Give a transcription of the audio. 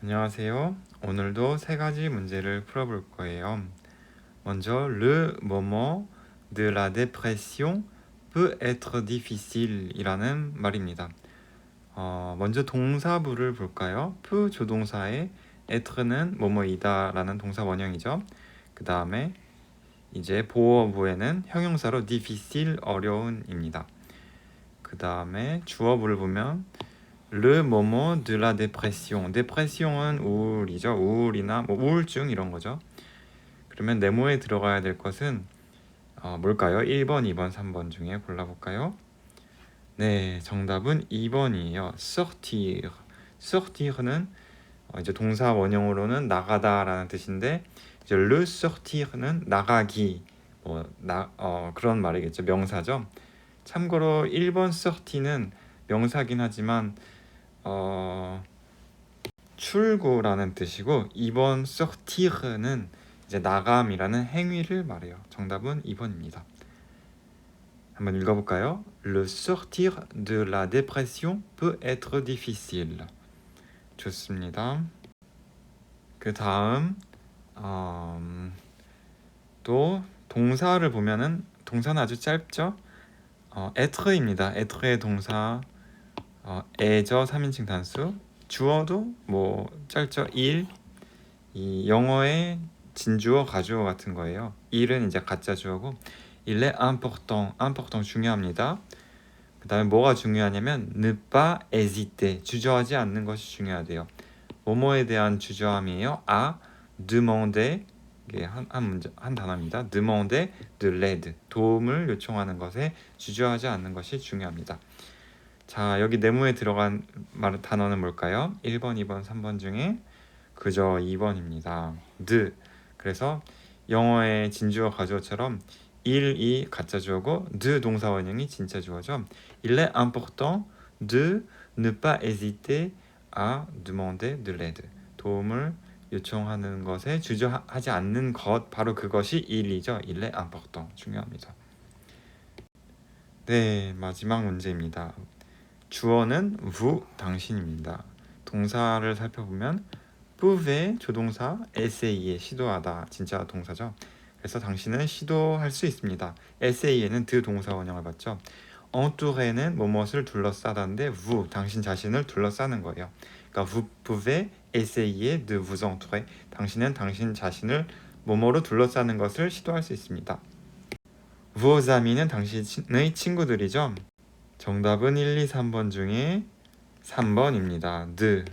안녕하세요. 오늘도 세 가지 문제를 풀어볼 거예요. 먼저 le moment de la dépression peut être difficile이라는 말입니다. 어, 먼저 동사부를 볼까요? peut 조동사의 être,는 뭐뭐이다라는 동사 원형이죠. 그 다음에 이제 보어부에는 형용사로 difficile 어려운입니다. 그 다음에 주어부를 보면 le moment de la dépression. dépression은 우울이죠. 우울이나 뭐 우울증 이런 거죠. 그러면 네모에 들어가야 될 것은 어, 뭘까요? 1번, 2번, 3번 중에 골라볼까요? 네, 정답은 2번이에요. sortir. sortir는 어, 이제 동사 원형으로는 나가다라는 뜻인데 이제 le sortir는 나가기 뭐 나, 어, 그런 말이겠죠. 명사죠. 참고로 1번 sort는 명사긴 하지만 어, 출구라는 뜻이고 2번 sortir는 이제 나감이라는 행위를 말해요. 정답은 2번입니다. 한번 읽어볼까요? Le sortir de la dépression peut être difficile. 좋습니다. 그 다음 음, 또 동사를 보면은 동사는 아주 짧죠. 어, être,입니다. être,의 동사 어, 애저 3인칭 단수 주어도 뭐 짧죠. 일. 이 영어의 진주어 가주어 같은 거예요. 일은 이제 가짜 주어고 est important, 중요합니다. 그 다음에 뭐가 중요하냐면 pas hésiter, 주저하지 않는 것이 중요하대요. 뭐뭐에 대한 주저함이에요. à demander 이게 한, 한 문제 한 단어입니다. demander 도움을 요청하는 것에 주저하지 않는 것이 중요합니다. 자, 여기 네모에 들어간 말 단어는 뭘까요? 1번, 2번, 3번 중에 그저 2번입니다. de. 그래서 영어의 진주어 가주어처럼 1, 2 가짜 주어고 de 동사 원형이 진짜 주어죠. Il est important de ne pas hésiter à demander de l'aide. 도움을 요청하는 것에 주저하지 않는 것 바로 그것이 일이죠. Il est important. 중요합니다. 네, 마지막 문제입니다. 주어는 vous 당신입니다. 동사를 살펴보면 pouvez 조동사 essayer 시도하다 진짜 동사죠. 그래서 당신은 시도할 수 있습니다. essay에는 드 동사 원형을 받죠. entoure는 뭐뭇을 둘러싸다인데 vous 당신 자신을 둘러싸는 거예요. 그러니까 vous pouvez essayer de vous entourer. 당신은 당신 자신을 뭐뭐로 둘러싸는 것을 시도할 수 있습니다. vos amis는 당신의 친구들이죠. 정답은 1, 2, 3번 중에 3번입니다. de